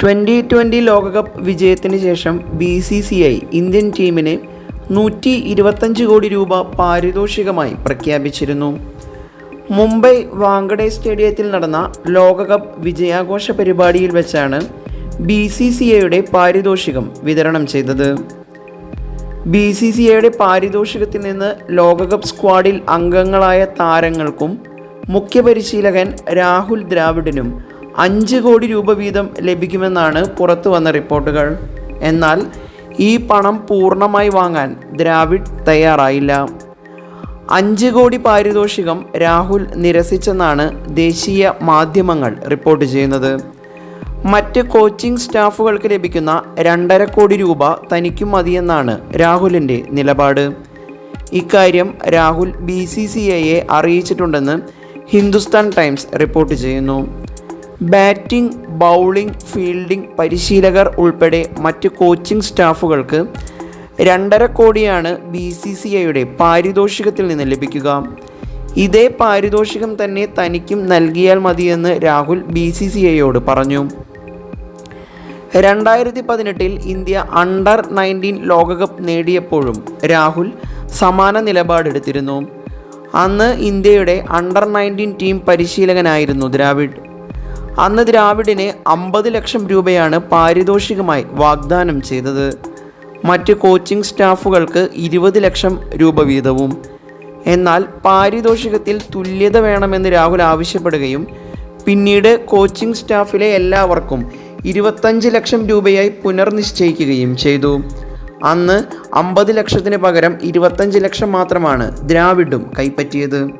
Twenty twenty ലോകകപ്പ് വിജയത്തിന് ശേഷം B C C I Indian ടീമിന് നൂറ്റി ഇരുപത്തഞ്ച് കോടി രൂപ പാരിതോഷികമായി പ്രഖ്യാപിച്ചിരുന്നു. മുംബൈ വാങ്കഡെ സ്റ്റേഡിയത്തിൽ നടന്ന ലോകകപ്പ് വിജയാഘോഷ പരിപാടിയിൽ വെച്ചാണ് ബി സി സി ഐയുടെ പാരിതോഷികം വിതരണം ചെയ്തത്. ബി സി സി ഐയുടെ പാരിതോഷികത്തിൽ നിന്ന് ലോകകപ്പ് സ്ക്വാഡിൽ അംഗങ്ങളായ താരങ്ങൾക്കും മുഖ്യ പരിശീലകൻ രാഹുൽ ദ്രാവിഡിനും അഞ്ച് കോടി രൂപ വീതം ലഭിക്കുമെന്നാണ് പുറത്തു വന്ന റിപ്പോർട്ടുകൾ. എന്നാൽ ഈ പണം പൂർണമായി വാങ്ങാൻ ദ്രാവിഡ് തയ്യാറായില്ല. അഞ്ച് കോടി പാരിതോഷികം രാഹുൽ നിരസിച്ചെന്നാണ് ദേശീയ മാധ്യമങ്ങൾ റിപ്പോർട്ട് ചെയ്യുന്നത്. മറ്റ് കോച്ചിംഗ് സ്റ്റാഫുകൾക്ക് ലഭിക്കുന്ന രണ്ടര കോടി രൂപ തനിക്കും മതിയെന്നാണ് രാഹുലിന്റെ നിലപാട്. ഇക്കാര്യം രാഹുൽ ബി സി സി ഐയെ അറിയിച്ചിട്ടുണ്ടെന്ന് ഹിന്ദുസ്ഥാൻ ടൈംസ് റിപ്പോർട്ട് ചെയ്യുന്നു. ബാറ്റിംഗ് ബൗളിംഗ് ഫീൽഡിംഗ് പരിശീലകർ ഉൾപ്പെടെ മറ്റ് കോച്ചിംഗ് സ്റ്റാഫുകൾക്ക് രണ്ടര കോടിയാണ് ബി സി സി ഐയുടെ പാരിതോഷികത്തിൽ നിന്ന് ലഭിക്കുക. ഇതേ പാരിതോഷികം തന്നെ തനിക്കും നൽകിയാൽ മതിയെന്ന് രാഹുൽ ബി സി സി ഐയോട് പറഞ്ഞു. രണ്ടായിരത്തി പതിനെട്ടിൽ ഇന്ത്യ അണ്ടർ നയന്റീൻ ലോകകപ്പ് നേടിയപ്പോഴും രാഹുൽ സമാന നിലപാടെടുത്തിരുന്നു അന്ന് ഇന്ത്യയുടെ അണ്ടർ നയന്റീൻ ടീം പരിശീലകനായിരുന്നു ദ്രാവിഡ്. അന്ന് ദ്രാവിഡിന് അമ്പത് ലക്ഷം രൂപയാണ് പാരിതോഷികമായി വാഗ്ദാനം ചെയ്തത്. മറ്റ് കോച്ചിംഗ് സ്റ്റാഫുകൾക്ക് ഇരുപത് ലക്ഷം രൂപ വീതവും. എന്നാൽ പാരിതോഷികത്തിൽ തുല്യത വേണമെന്ന് രാഹുൽ ആവശ്യപ്പെടുകയും പിന്നീട് കോച്ചിംഗ് സ്റ്റാഫിലെ എല്ലാവർക്കും ഇരുപത്തഞ്ച് ലക്ഷം രൂപയായി പുനർനിശ്ചയിക്കുകയും ചെയ്തു. അന്ന് അമ്പത് ലക്ഷത്തിന് പകരം ഇരുപത്തഞ്ച് ലക്ഷം മാത്രമാണ് ദ്രാവിഡും കൈപ്പറ്റിയത്.